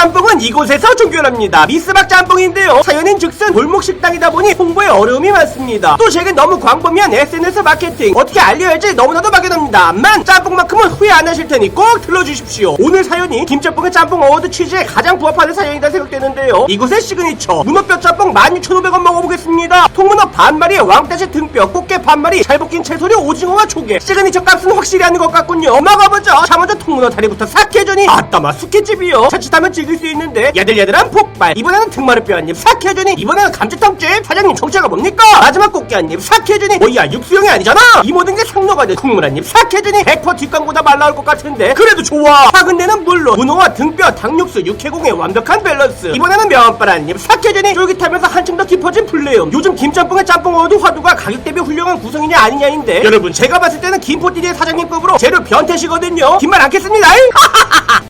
짬뽕은 이곳에서 종결합니다. 미스박 짬뽕인데요. 사연인 즉슨 골목 식당이다 보니 홍보에 어려움이 많습니다. 또 최근 너무 광범위한 SNS 마케팅 어떻게 알려야지 너무나도 막연합니다만 짬뽕만큼은 후회 안 하실 테니 꼭 들러주십시오. 오늘 사연이 김짬뽕의 짬뽕 어워드 취지에 가장 부합하는 사연이다 생각되는데요. 이곳의 시그니처 문어뼈 짬뽕 16,500원 먹어보겠습니다. 통문어 반마리, 왕따시 등뼈, 꽃게 반마리, 잘 볶인 채소류, 오징어와 조개. 시그니처 값은 확실히 하는 것 같군요. 먹어보죠. 자 먼저 통문어 다리부터 삭해주니 아따마 숙회집이요. 자칫하면 즐길 수 있는데 야들야들한 폭발. 이번에는 등마르뼈 한입 삭해주니 이번에는 감자탕집. 사장님 정체가 뭡니까? 마지막 꽃게 한입 삭해주니 뭐야 육수형이 아니잖아. 이 모든 게 상노가 된 국물 한입 삭해주니 100% 뒷광보다 말 나올 것 같은데 그래도 좋아. 작은 데는 물론 문어와 등뼈, 닭육수, 육회공의 완벽한 밸런스. 이번에는 면발 한입 삭해주니 쫄깃하면서 한층 더 깊어진 플레음. 요즘 김짬뽕의 짬뽕 어도 화두가 가격 대비 훌륭한 구성이냐 아니냐인데 여러분 제가 봤을 때는 김포띠리의 사장님급으로 재료 변태시거든요. 긴말 않겠 습니다.